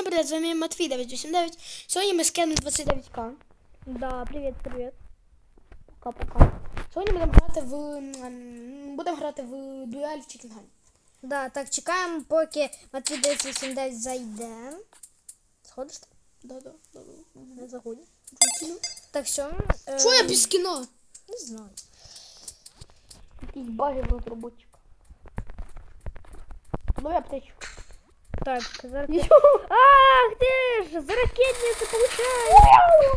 Всім привіт, з вами Матвій 989. Сьогодні ми скинемо 29к. Да, привет, привет. Пока-пока. Сьогодні будемо грати в. м, Будемо грати в дуель в Чікінган. Да, так, чекаємо, поки Матвій 989 зайде. Сходиш ти? Да-да, да-да. Не заходь. Так, що? Е, я без кіно? Не знаю. Якийсь баги в розробочика. Ну я аптечку. Так. Нічого. Ах, ти ж! За ракетницю получаєш!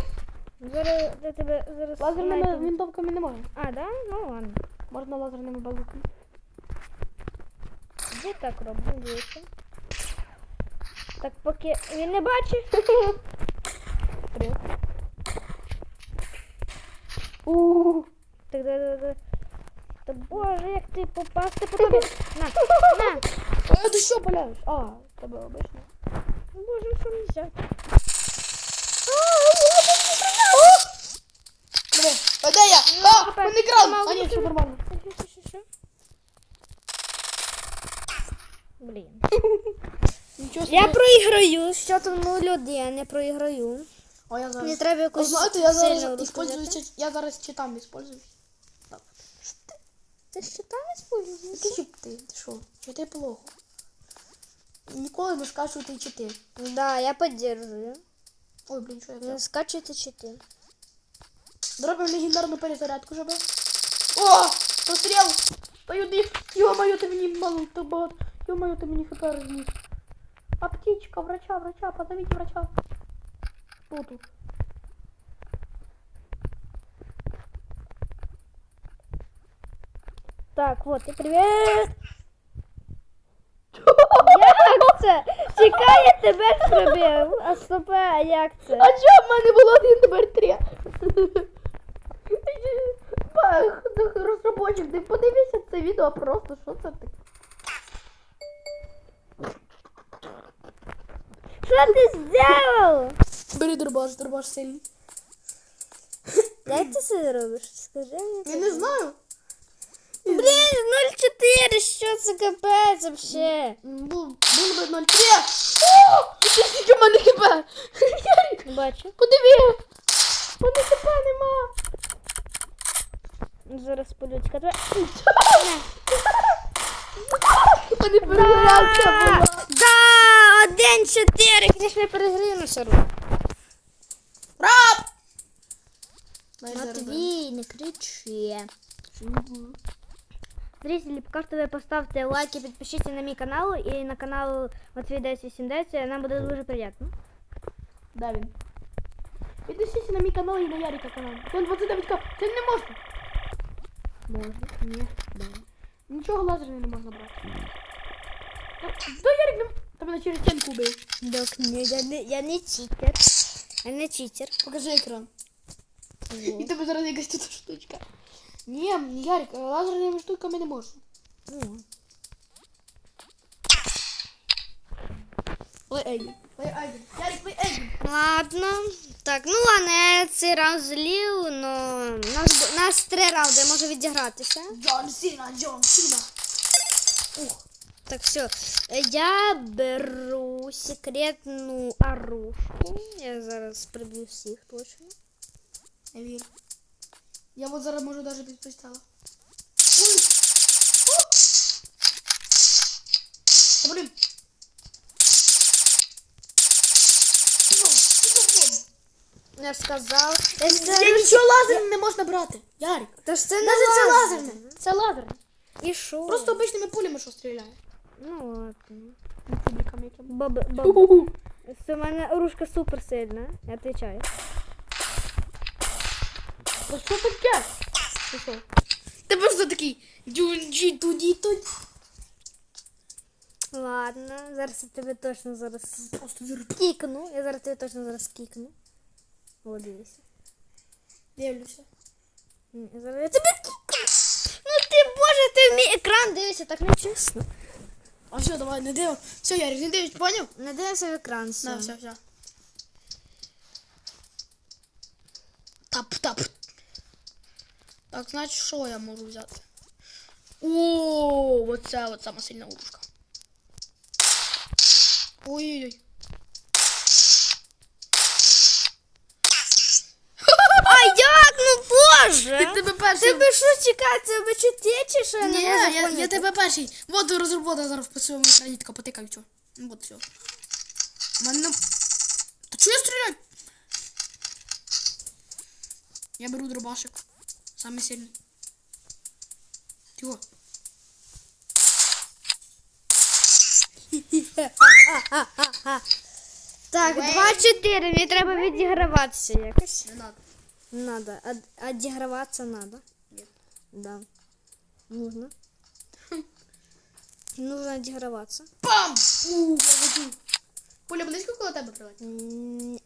Зараз я тебе зараз... Лазерними винтовками не можна. А, да? Ну ладно. Можна лазерними базуками. Де так роблю, дивіться. Так, поки він не бачить. Привіт. Ууу. Так, да, да, да. Та боже, як ти попасти по тобі. На, на. А ти що паляєш? А, тебе обично. Боже, що мені взяти? Диви, а де я? А, тепер він екран! мало А ні, все нормально. Собі. Я проіграю, що там 0-1, я не проіграю. О, я зараз. Мені треба Ви якусь знаєте, я зараз чит- я зараз читам использую. Ти що используєш? Які чити? Ти що? Чити плохо. Ніколи не скачувати чити. Да, я поддерживаю. Ой, блін, що я взяв? скачуйте чити. Зробимо легендарну перезарядку, щоб... О! Постріл! Поюди! Йо-моє, ти мені мало так багато. Йо-моє, ти мені хп розніс. Аптечка, врача, врача, позовите врача. Кто тут? Так, от, і привіт! Як це? Чекай, я тебе ж зробив. А стопе, а як це? А чого в мене було один, тепер три? Бах, розробочик, ти подивися це відео просто, що це таке? Що ти зробив? Бери дробаш, дробаш сильний. Як ти це робиш? Скажи мені. Я не знаю. Блін, 0,4, що це капець вообще? Було би 0,3. О! Ти скільки в мене хп? Не бачу. подиви. В мене хп нема. Зараз полючка. Давай. Мене перезарядка була. Да, один чотири, звісно, я перегрину все одно. Раб! Матвій, не кричи. Зрители, пока что вы поставьте лайки, подпишитесь на мой канал и на канал Матвей 1089, нам буде дуже приємно. Да, він. Підпишіться на мій канал і на Ярика канал. Він 29 к Це не можна. Можна, ні, да. Нічого лазерного не можна брати. Да, Ярик, не... Та мене через стінку убив. Так, ні, я не, я не читер. Я не читер. Покажи екран. І тебе зараз якась тут штучка. Ні, Ярик, лазерними штуками не. Ну, Ой, Ейген. Ой, Ейген. Ярик. Ладно. Так, ну ладно, я цей раунд злів, но нас, бу- нас три раунди, я можу відігратися. Джон Сіна, Джон Сіна. Ух. Так, все. Я беру секретну оружку. Я зараз приб'ю всіх точно. Я вірю. Я вот зараз можу даже без пристала. Ой! О! Та, блін. Я ж сказав. Я ж Я нічого лазерне не можна брати. Ярик. Та ж це не Навіть це лазерне. Це лазерне. І що? Просто обичними пулями що стріляє. Ну ладно. Баб, баб. Це в мене оружка супер сильна. Я отвечаю. Та що таке? Ти що? Ти просто такий дюнджі туді туді. Ладно, зараз я тебе точно зараз Просто кікну. Я зараз тебе точно зараз кікну. О, дивися. Дивлюся. Ні, зараз я тебе кікну. Ну ти боже, ти в мій екран дивишся, так не чесно. А все, давай, не див. Все, Ярик, не дивись, поняв? Не дивися в екран. Все. На, все, все. Тап, тап. Так, значить, що я можу взяти? О, оце от сама сильна ушка. Ой-ой-ой. А як? Ну боже! Ти тебе перший. Тебе що чекати? Тебе чи ти чи що? Ні, я, я, тебе перший. Вот розробота зараз по своєму кредитка потикаю, чо. Ну вот все. Мене... Та чого я стріляю? Я беру дробашик. Самый сильний. Тихо. Так, 2-4, мені треба відіграватися якось. Не надо. Надо. А, отіграватися надо. Ні. Да. Нужно. Нужно отіграватися. Пам! У, я веду. Поля, близько коло тебе прилетить? Ні.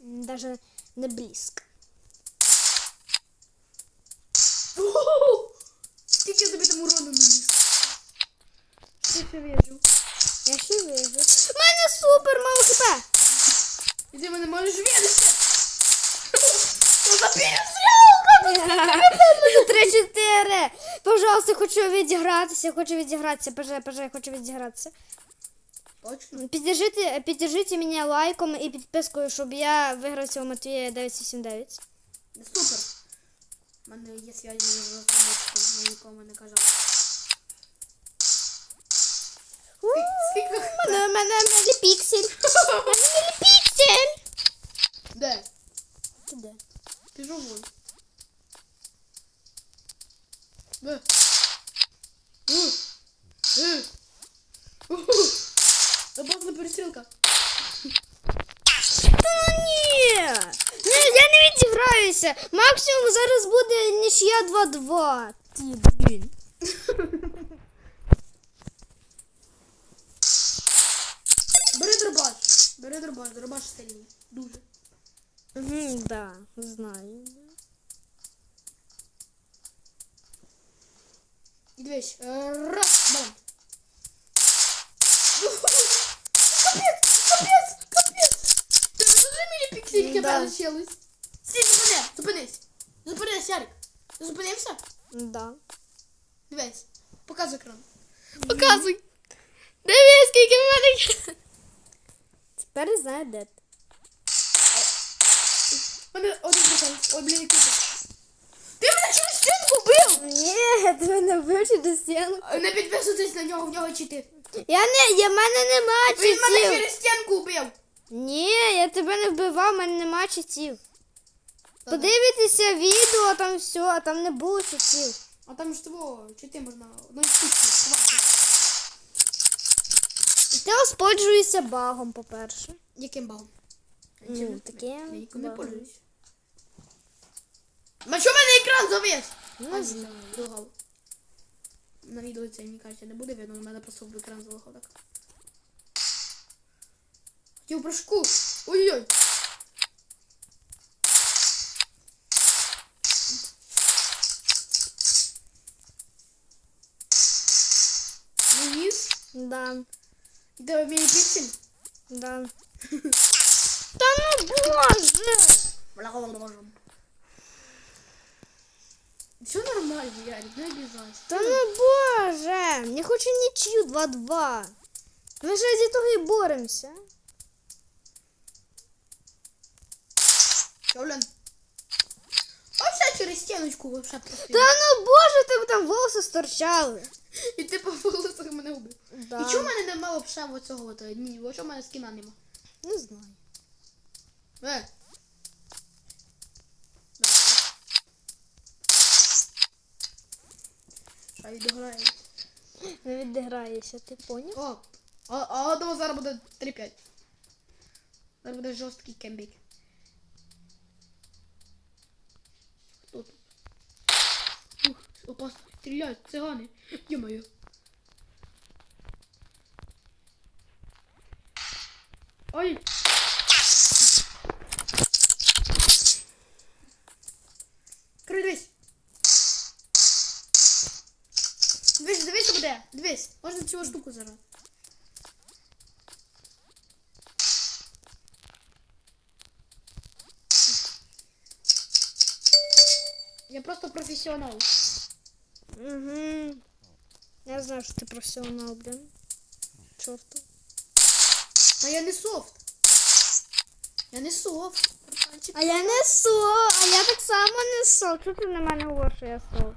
Даже не близько. Скільки я тобі там урону наніс? Я вижу? Я ще вижу. У мене супер мало хп. І ти мене можеш видати? Ну за перестрілка! 3-4. Пожалуйста, хочу відігратися, хочу відігратися. Пожалуй, пожалуй, хочу відігратися. Точно? Піддержите, піддержите мене лайком і підпискою, щоб я виграв цього Матвія 989. Супер. У мене є зв'язі з розробником, я нікому не казав. Скільки? У мене, мене міліпіксель. Міліпіксель. Де? Ти де? Ти живой. Де? У. Е. Уху. Забавна перестрілка. Та ні. Ні, я не відіграюся. Максимум зараз буде нічия 2-2. Ти, блін. Бери дробаш. Бери дробаш, дробаш сильний. Дуже. Угу, да, знаю. І дивись. Е, Раз, бам. Капець, капець, капець. Ти мені піксельки Да. получилось. Зупинись. Зупинись, Ярик. Ти Зупинився? Да. Дивись. Показуй екран. Показуй. Дивись, скільки в мене є. Тепер я знаю, де ти. У мене один процент. Ой, блін, який ти. Ти мене через стінку бив! Ні, я тебе не вбив через стінку. Не підписуйтесь на нього, в нього чити. Я не, я в мене нема Він мене через стінку вбив. Ні, я тебе не вбивав, в мене нема читів. Подивитися відео, там все, а там не було читів. А там ж того, чити можна одної штучки сховати. Ти розподжуєшся багом, по-перше. Яким балом? Ну, таким Я ніколи не пользуюсь. На що в мене екран завис? Не знаю. Залагав. На відео це, мені кажеться, не буде видно, у мене просто в екран залагав так. Хотів прыжку. Ой-ой-ой. Да, І тебе мій піксель. да. Та ну боже! Все нормально, Ярик, не обижайся. Та ну боже! Не хочу нічию 2-2. Ми ж раді того і боремося. Що, блин? А все через стіночку вообще просто. Та ну боже, тебе там волоси сторчали. І ти по волосах мене убив. Да. І чому в мене нема вообще оцього от, е, ні, чому в мене скіна нема? Не знаю. Е. А й дограє. Не відіграєшся, ти поняв? О, а, а одного зараз буде 3-5. Зараз буде жорсткий кембік. Хто тут? Ух, опасно. Стріляють, цигани. Ё-моё. Ой! Крой, дивись. Дивись, буде. Дивись, можна цю штуку зараз. Я просто професіонал. Угу. Я знаю, що ти професіонал, блін. Чорту. Та я не софт. Я не софт. А я не со, а я так само не со. Чого ти на мене говориш, що я со?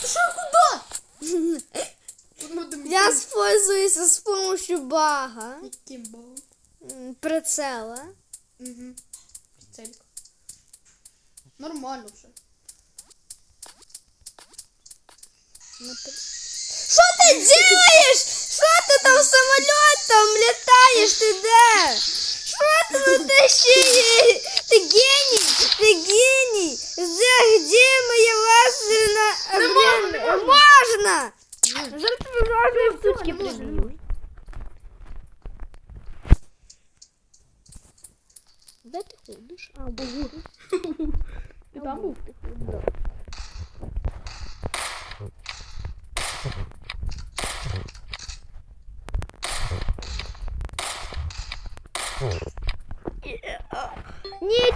Ти що, куди? Я спользуюся з помощью бага. Яким богом? Прицела. Угу. Целька. Нормально вже. Що ти делаєш? Що ти там самолітом літаєш? Ти де? Що ти ну ти ще є? Ти геній? Ти геній? Де, де моя лазерна... Не блін, можна, не Можна! Зараз тобі лазерні штучки не можна, не приб'ю. можна. Де ти ходиш? А, богу. Ти там був?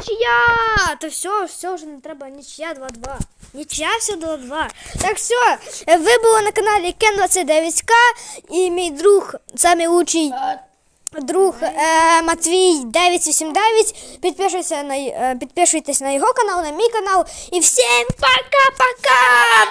Нічия! То все, все, вже не треба. Нічия 2-2. Нічия все 2-2. Так все, ви були на каналі Кен 29К і мій друг, самий лучший друг е, Матвій 989. Підписуйтесь на, е, на його канал, на мій канал. І всім пока-пока!